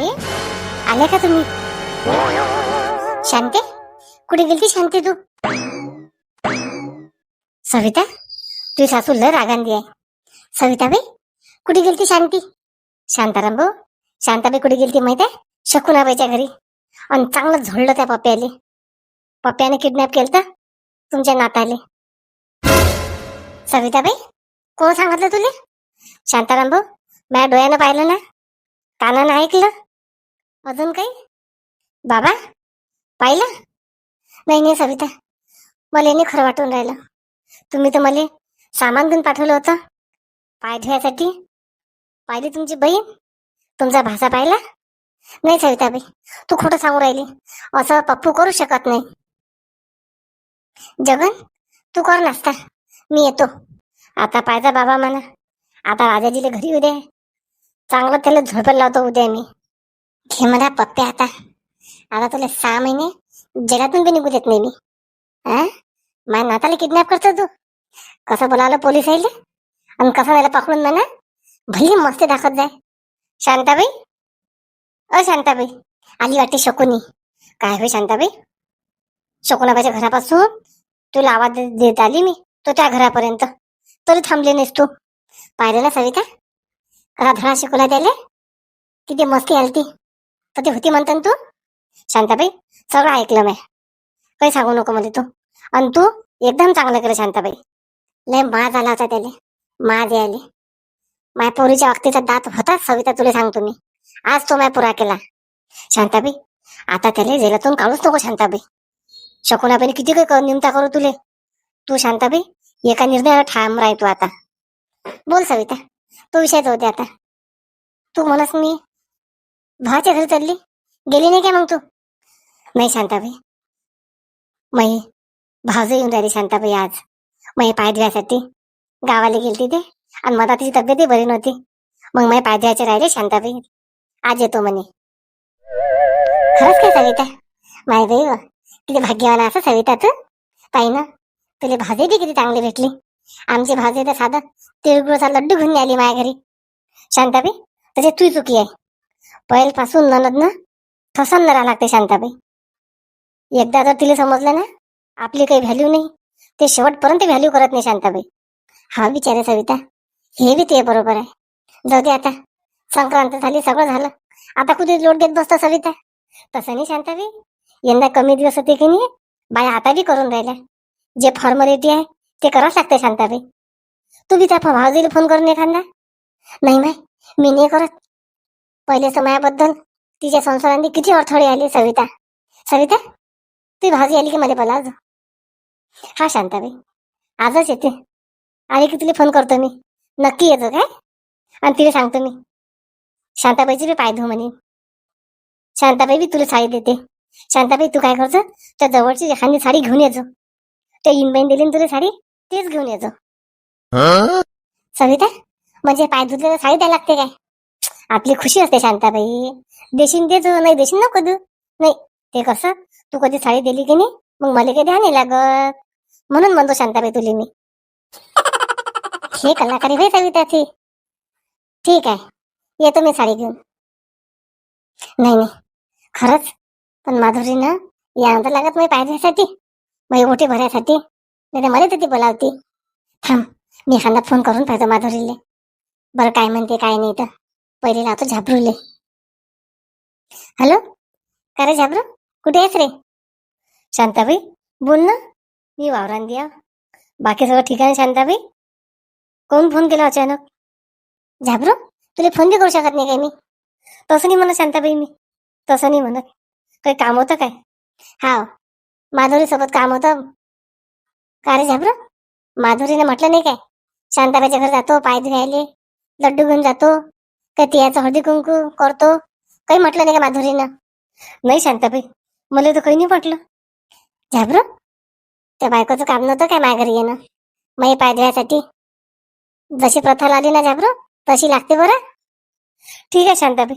अरे आले का तुम्ही? शांते कुठे गेलती शांते तू? सविता तुझी सासू लय रागांदी आहे. सविताबाई कुठे गेलती शांती? शांताराम भाऊ शांताबाई कुठे गेलती माहीत आहे? शकुनाबाईच्या घरी. आणि चांगलं झोडलं त्या पप्प्याले पप्प्याने किडनॅप केलं तर तुमच्या नाताले. सविताबाई कोण सांगितलं तुले? शांताराम भाऊ माझ्या डोळ्यानं पाहिलं ना? कानानं ऐकलं? अजून काही? बाबा पाहिलं? नाही नाही सविता. मला नाही खरं वाटून राहिलं. तुम्ही तर मला सामान घेऊन पाठवलं होतं. पाय धुवायसाठी. पाहिली तुमची बहीण? तुमचा भाषा पाहिला? नाही सविताबाई. तू खोटं सांगू राहिली. असं पप्पू करू शकत नाही. जगन तू कर नाश्ता. मी येतो. आता पाहिजा बाबा म्हणा. आता राजाजीला घरी उद्या चांगलं त्याला झोपायला लावतो उद्या मी. घे मला पप्पे आता. आता तुला सहा महिने जगातून बी निघू देत नाही मी. हा माझ्या नाताला किडनॅप करतो तू? कसं बोलावलं पोलीस आईले आणि कसं त्याला पकडून म्हणा? भली मस्ती दाखवत जाय. शांताबाई? अ शांताबाई. आली वाटते शकुनी. काय होय शांताबाई? शकुनाबाईच्या घरापासून तुला आवाज देत आली मी. तो त्या घरापर्यंत. तरी थांबले नाहीस तू. पाहिलं ना सविता? कसा धडा शिकवला त्याले किती मस्ती आली ती तर ती होती म्हणतो तू? शांताबाई सगळं ऐकलं मी. काही सांगू नको म्हणजे तू. आणि तू एकदम चांगलं केलं शांताबाई. लय माज आला होता त्याले. माज यायले. माझ्या पोरीच्या बाबतीचा दात होता सविता तुला सांगतो मी. आज तो माझ्या पुरा केला. शांताबाई आता त्याला जेलातून काढूच नको शांताबाई. शकुनाबाईने किती काही कर निमता करू तुले. तू शांताबाई एका निर्णयाला ठाम राह तू आता. बोल सविता तो विषयच होते आता. तू म्हणस मी भावाच्या घरी चालली? गेली नाही काय मग तू? नाही शांताबाई. मही भावजं येऊन राहिली शांताबाई आज. मग पाय धुवायसाठी गावाला गेली ते. आणि मला तिची तब्येतही बरी नव्हती. मग माझे पाय धुवायचे राहिले शांताबाई. आज येतो म्हणे. खरंच काय सविता? माय बाई व, किती भाग्यवान असं सविता तू? पाहि ना तुला भाजी बी किती चांगली भेटली. आमची भाजी तर साधं तिळगुळचा लड्डू घेऊन आली माझ्या घरी. शांताबाई तसे तू चुकी आहे. पहिलपासून ननद ना ठसन राहा लागते शांताबाई. एकदा जर तिला समजलं ना आपली काही व्हॅल्यू नाही. ते शेवटपर्यंत व्हॅल्यू करत नाही शांताबाई. हा विचार आहे सविता. हे बी ते बरोबर आहे. जाऊ दे आता. संक्रांत झाली सगळं झालं. आता कुठे लोट देत बसता सविता. तसं नाही शांताबाई. यंदा कमी दिवस होते की नाही बाया आता बी करून राहिल्या. जे फॉर्मॅलिटी आहे ते करावंच लागते शांताबाई. तू बी त्या भावजीला फोन करून एखादा. नाही नाही मी नाही करत. पहिले समयाबद्दल तिच्या संसारांनी किती अडथळे आले सविता. सविता ती भाजी आली की मला बोला आज हा शांताबाई. आजच येते. आली की तिला फोन करतो मी. नक्की येतो काय? आणि तिला सांगतो मी. शांताबाईची बी पाय धू म्हणे. शांताबाई बी तुला साडी देते. शांताबाई तू काय करतो? त्या जवळची एखादी साडी घेऊन येतो त्या इनबाईन दिली ना तुला साडी तेच घेऊन येतो सविता म्हणजे पाय धुतलेलं साडी द्यायला लागते काय? आपली खुशी असते शांताबाई. देशील देतो नाही देशील नको देऊ. नाही ते कसं? तू कधी साडी दिली की नाही? मग मला काही द्या नाही लागत. म्हणून म्हणतो शांताबाई तुले मी. हे कलाकारी होय सविता ती ठीक आहे येतो मी साडी घेऊन. नाही नाही. खरंच पण माधुरीनं यानंतर लागत मी पाहिजेसाठी माझी ओटी भरायसाठी. नाही मला तर ती बोलावती. थांब मी एखादा फोन करून पाहिजे माधुरीले. बरं काय म्हणते काय नाही तर. पहिले लावतो झाबरूले. हॅलो? का रे झाबरू? कुठे आहेस रे? शांताबाई बोल ना. मी वावरान दिया. बाकी सगळं ठीक आहे शांताबाई? कोण फोन केला अचानक? झाबरू तुला फोन बी करू शकत नाही काय मी? तसं नाही म्हणत शांताबाई मी. तसं नाही म्हणत. काही काम होतं काय? हा माधुरी सोबत काम होतं. का रे झाबरू? माधुरीने म्हटलं नाही काय? शांताबाईच्या घर जातो पाय धुवायले लड्डू घेऊन जातो. का तियाचं हळदी कुंकू करतो. काही म्हटलं नाही का माधुरीनं? नाही शांताबाई. मला तर काही नाही म्हटलं. झाबर त्या बायकोचं काम नव्हतं काय माझ्या घरी येणं? माई पाय धुण्यासाठी जशी प्रथा लागली ना झाबर तशी लागते बरं. ठीक आहे शांताबाई.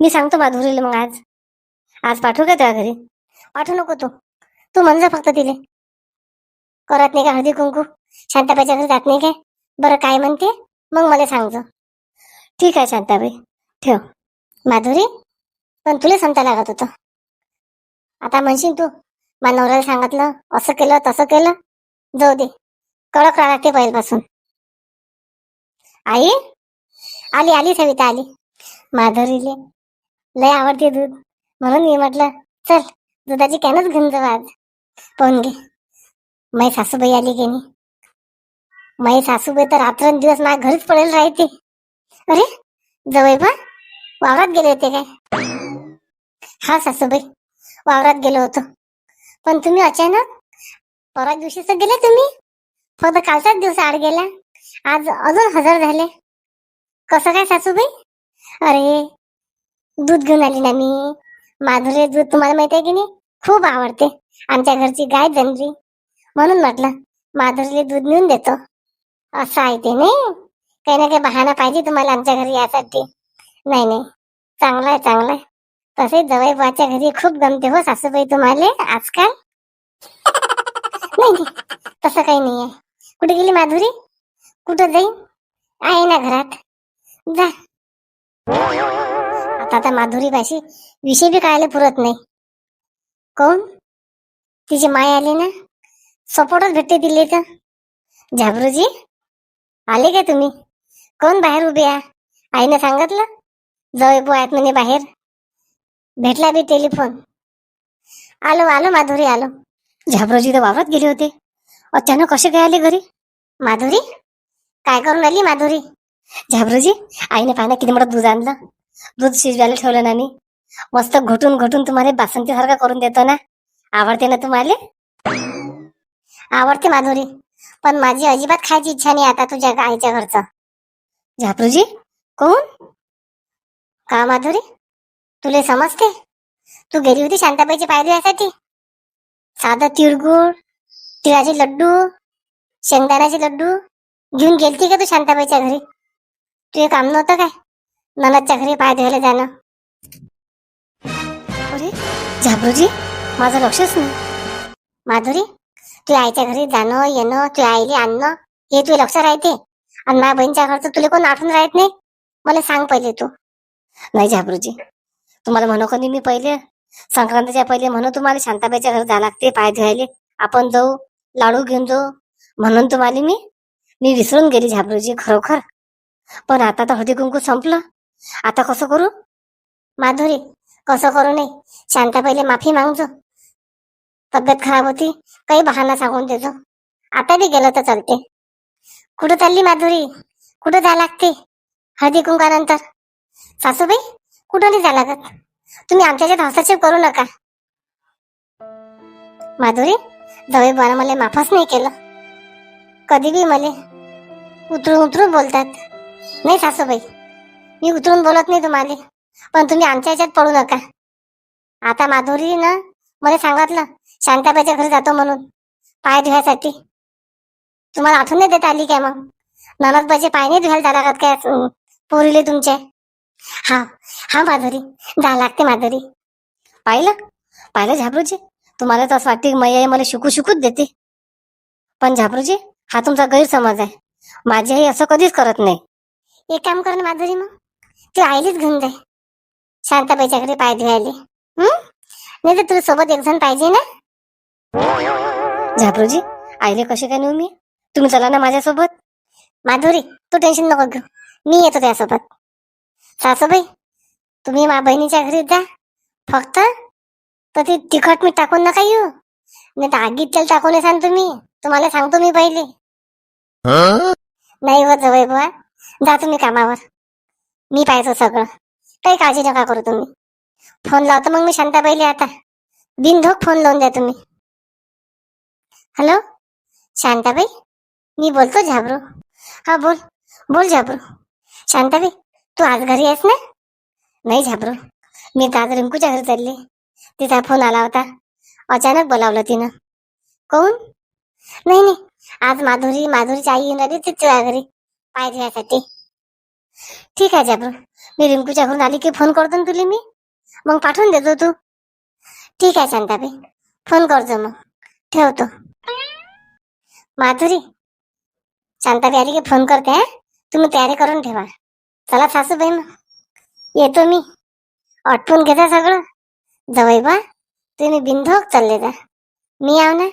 मी सांगतो माधुरीला मग आज. आज पाठवू का तुझ्या घरी? पाठवू नको तू. तू म्हणजे फक्त तिले. करत नाही का हळदी कुंकू? शांताबाईच्या घरी जात नाही काय? बरं काय म्हणते? मग मला सांगतो ठीक आहे शांताबाई. ठेव. माधुरी पण तुला समता लागत होतं. आता म्हणशील तू मा नवऱ्याला सांगितलं असं केलं तसं केलं. जाऊ दे. कडक राहते लागते पहिल्यापासून. आई? आली आली सविता आली. माधुरीले लय आवडते दूध. म्हणून मी म्हटलं चल दुधाची कॅनच घेऊन जाऊ आज. पाहून घे. मै सासूबाई आली की नाही. मै सासूबाई तर रात्रंदिवस माझ्या घरीच पडेल राहते. अरे जवळ बा वावरात गेले होते काय? हा सासूबाई. वावरात गेलो होतो. पण तुम्ही अचानक परवा दिवशीच गेले तुम्ही? फक्त कालचाच दिवस आड गेला. आज अजून हजर झाले. कसं काय सासूबाई? अरे दूध घेऊन आली ना मी. माधुरी दूध तुम्हाला माहिती आहे की नाही? खूप आवडते. आमच्या घरची गाय जनरी म्हणून म्हटलं माधुरीला दूध नेऊन देतो. असं आहे ते नाही? काही ना काही बहाणा पाहिजे तुम्हाला आमच्या घरी यासाठी. नाही नाही. चांगलं आहे चांगलं आहे तसे जवळ घरी खूप गमते हो सासूबाई तुम्हाला आजकाल. नाही तसं काही नाही आहे कुठे गेली माधुरी? कुठं जाईन? आहे ना घरात. जा. आता आता माधुरी पाशी विषय बी कळायला पुरत नाही. कोण? तिची माय आली ना? सपोर्टच भेटते दिले तर. झाबरूजी? आले का तुम्ही? कोण बाहेर उभे आहे? आईनं सांगितलं? जवळ बुवा आहेत म्हणे बाहेर. भेटला बी टेलिफोन. आलो आलो माधुरी आलो. झाबरोजी तर वावरत गेले होते. अचानक कसे काय आले घरी? माधुरी? काय करून आली माधुरी? झाबरोजी आईने पाहिलं किती मोठं दूध आणलं. दूध शिजवायला ठेवलं ना मी. मस्त घोटून घोटून तुम्हाला बासंतीसारखं करून देतो ना. आवडते ना तुम्हाला? आवडते माधुरी. पण माझी अजिबात खायची इच्छा नाही आता तुझ्या आईच्या घरचं. झापरूजी कोण? का माधुरी? तुले समजते? तू गेली होती शांताबाईची पायरी यासाठी? साधं तिळगुळ तिळाचे लड्डू शेंगदाण्याचे लड्डू घेऊन गेलती का तू शांताबाईच्या घरी? तुझे काम नव्हतं काय? ननदच्या घरी पाय धुवायला जाणं. अरे झाबरूजी माझं लक्षच नाही. माधुरी तू आईच्या घरी जाणं येणं तू आईले आणणं हे तुझे लक्ष राहते? आणि माझ्या बहिणीच्या घरचं तुला कोण आठवण राहत नाही? मला सांग पहिले तू. नाही झाबरूजी तुम्हाला म्हणू का नाही मी पहिले? संक्रांतीच्या पहिले म्हणू तुम्हाला शांताबाईच्या घरी जावं लागते पाय धुवायले. आपण जाऊ लाडू घेऊन जाऊ म्हणून तुम्हाला मी मी विसरून गेली झाबरूजी खरोखर. पण आता तर हळदी कुंकू संपलं. आता कसं करू? माधुरी कसं करू नाही शांता पहिले माफी मागजो. तब्येत खराब होती काही बहाना सांगून देजो. आता बी गेलं तर चालते. कुठं चालली माधुरी? कुठं जा लागते? हळदी कुंकानंतर. सासूबाई कुठं नाही जा लागत? तुम्ही आमच्याच्यात हस्तक्षेप करू नका. माधुरी जवळ बुवानं मला माफच नाही केलं. कधी बी मला उतरून उतरून बोलतात. नाही सासूबाई मी उतरून बोलत नाही तुम्हाला. पण तुम्ही आमच्या याच्यात पडू नका. आता माधुरी ना मला सांगितलं शांताबाईच्या घरी जातो म्हणून. पाय धुवायसाठी. तुम्हाला आठवण नाही देत आली काय मग? ननदबाईचे पाय नाही धुवायला जा लागत काय? पोरीले तुमचे. हा हा माधुरी. जा लागते माधुरी. पाहिलं? पाहिलं झाबरूजी? तुम्हाला तर असं वाटते की मैया मला शिकू शिकूच देते. पण झाबरूजी हा तुमचा गैरसमज आहे. माझी आई असं कधीच करत नाही. एक काम कर ना माधुरी मग. ती आईलीच घेऊन जाय. शांताबाईच्याकडे पाय धुवायले. हम्म नाही तर तुला सोबत एक जण पाहिजे ना? झाबरूजी आईले कसे काय नेऊ मी? तुम्ही चला ना माझ्यासोबत. माधुरी तू टेन्शन नको घेऊ. मी येतो त्यासोबत. सासूबाई तुम्ही मा बहिणीच्या घरी जा. फक्त तर ती तिखट मी टाकून नका येऊ. नाही तर आगीत तेल टाकून सांग तुम्ही. तुम्हाला सांगतो मी पहिले. नाही व जवळ बुवा. जा तुम्ही कामावर. मी पाहतो सगळं. काही काळजी नका करू तुम्ही. फोन लावतो मग मी शांताबाईले आता. बिनधोक फोन लावून द्या तुम्ही. हॅलो? शांताबाई? मी बोलतो झाबरू. हा बोल. बोल झाबरू. शांताबाई तू आज घरी आहेस ना? नाही झाबरू. मी तर आज रिंकूच्या घरी चालली. तिचा फोन आला होता. अचानक बोलावलं तिनं. कोण? नाही नाही. आज माधुरी माधुरीची आई येणार आहे तिच्या घरी. पाय धुवायसाठी. ठीक आहे झाबरू. मी रिंकूच्या घरून आली की फोन करतो ना तुला मी. मग पाठवून देतो तू. ठीक आहे शांताबाई. फोन करतो मग. ठेवतो. माधुरी शांताबाई आली की फोन करते हा। तुम्ही तयारी करून ठेवा। चला सासूबाई मग येतो मी। आटपून घेता सगळं। जवळ बा तुम्ही बिनधोक चालले जा। मी आव ना।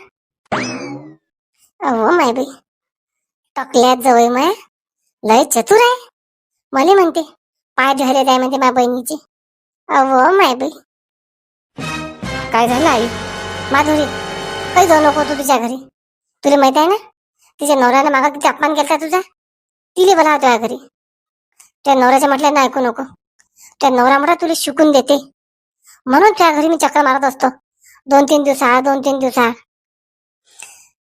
अहो माय बाई टकल्यात जवळ माय। लय चतुर आहे। मला म्हणते पाय झरे जाय म्हणते माझ्या बहिणीची। अहो माय बाई। काय झालं आई? माधुरी काही जाऊ नको तू तुझ्या घरी। तुला माहीत आहे ना? तिच्या नवऱ्याने मागा किती अपमान केला तुझा? तिले बोला तुझ्या घरी. त्या नवऱ्याच्या म्हटल्यानं ऐकू नको. त्या नवरा मोठा तुला शिकून देते. म्हणून त्या घरी मी चक्कर मारत असतो. दोन तीन दिवसा दोन तीन दिवसा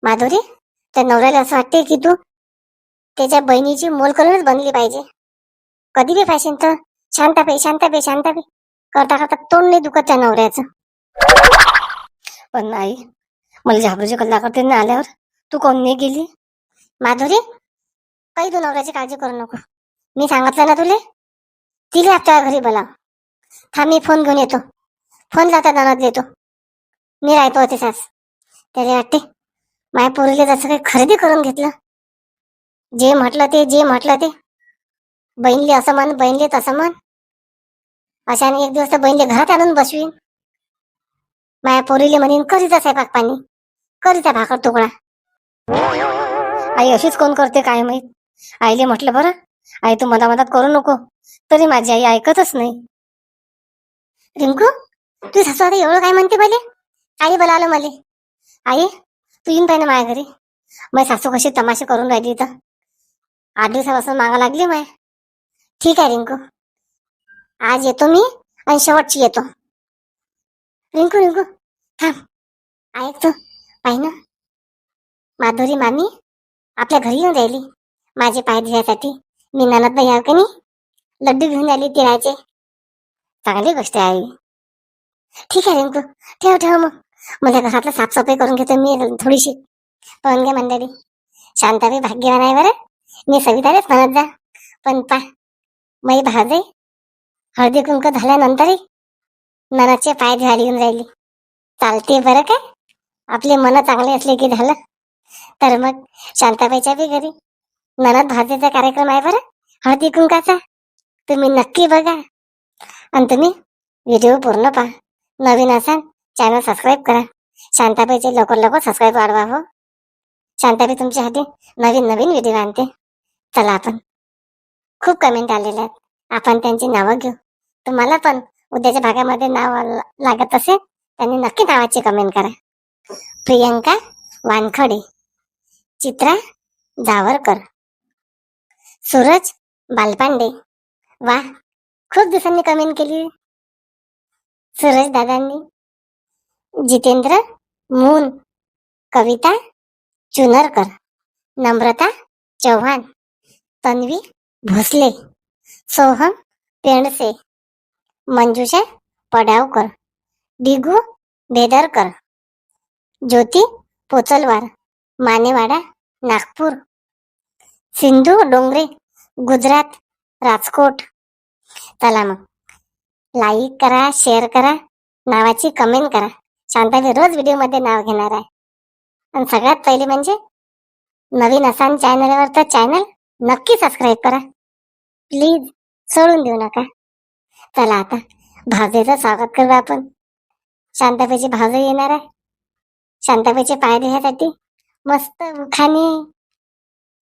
माधुरी त्या नवऱ्याला असं वाटते की तू त्याच्या बहिणीची मोल करूनच बनली पाहिजे. कधी बी फॅशन तर शांता पे शांता पे शांत पे. करता करता तोंड नाही दुखत त्या नवऱ्याचं. पण नाही मला झाबरूची कल्ला करते ना आल्यावर. तू कोण नाही गेली? माधुरी? काही तू नवऱ्याची काळजी करू नको. मी सांगितलं ना तुले? तिला आता घरी बोला थांब मी फोन घेऊन येतो. फोन लावता दानात देतो. मी राहतो होते सास. त्याला वाटते माझ्या पोरीला जसं काही खरेदी करून घेतलं. जे म्हटलं ते जे म्हटलं ते. बहिणले असं म्हण बहिणले तसं म्हण. अशाने एक दिवस तर बहिणले घरात आणून बसवीन. माया पोरीले म्हणीन करीचा स्वयंपाक पाणी करीचा भाकर तुकडा. आई अशीच कोण करते काय माहीत? आईले म्हटलं बरं आई तू मधा मधात करू नको. तरी माझी आई ऐकतच नाही. रिंकू तू सासू आता एवढं काय म्हणते भले आई बोलावलं मले. आई तू येऊन पाहिजे माझ्या घरी. मग सासू कशी तमाशे करून राहिली इथं. आठ दिवसापासून मागा लागली माय. ठीक आहे रिंकू. आज येतो मी आणि शेवटची येतो. रिंकू रिंकू थांब. ऐक तू पाहि ना. माधुरी मामी आपल्या घरी येऊन राहिली. माझे पाय धुण्यासाठी मी ननद याव की नाही? लड्डू घेऊन आली तिळाचे. चांगली गोष्ट आहे ठीक आहे रिंकू ठेव ठेव मग. मला घरातलं साफसफाई करून घेतो मी थोडीशी. पण घे मंडळी. शांताबाई भाग्यवान आहे बरं. मी सवितालाच म्हणत जा. पण पा मी भाजे हळदी कुंक झाल्यानंतरही ननाचे पाय धुवायला येऊन राहिली. चालते बरं काय? आपले मन चांगले असले की झालं. तर मग शांताबाईच्या बी घरी. ननद भाजेचा कार्यक्रम आहे बरं. हळदी कुंकाचा. तुम्ही नक्की बघा. आणि तुम्ही व्हिडिओ पूर्ण पहा. नवीन असाल चॅनल सबस्क्राईब करा. शांताबाईचे लवकर लवकर सबस्क्राईब वाढवा हो. शांताबाई तुमच्या हाती नवीन नवीन व्हिडिओ आणते. चला आपण. खूप कमेंट आलेले आहेत. आपण त्यांची नावं घेऊ. तुम्हाला पण उद्याच्या भागामध्ये नाव लागत असेल त्यांनी नक्की नावाची कमेंट करा. प्रियंका वानखडे. चित्रा जावरकर. सूरज बालपांडे. वा खूप दिवसांनी कमेंट केली. सूरज दादांनी. जितेंद्र मून. कविता चुनरकर. नम्रता चव्हाण. तन्वी भोसले. सोहम पेंडसे मंजुषा पडावकर. डिगू बेदरकर. ज्योती पोचलवार. मानेवाडा नागपूर सिंधू डोंगरे गुजरात राजकोट. चला मग. लाईक करा शेअर करा नावाची कमेंट करा. शांताजी रोज व्हिडिओमध्ये नाव घेणार आहे. आणि सगळ्यात पहिले म्हणजे नवीन असाल चॅनलवर तर चॅनल नक्की सबस्क्राईब करा. प्लीज सोडून देऊ नका. चला आता. भावजेचं स्वागत करू आपण. शांताबाईची भावजे येणार आहे. शांताबाईचे पाय देण्यासाठी मस्त उखाणी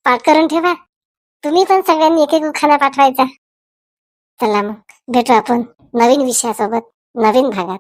पाठ करून ठेवा. तुम्ही पण सगळ्यांनी एक एक उखाणा पाठवायचा. चला मग भेटू आपण नवीन विषयासोबत नवीन भागात.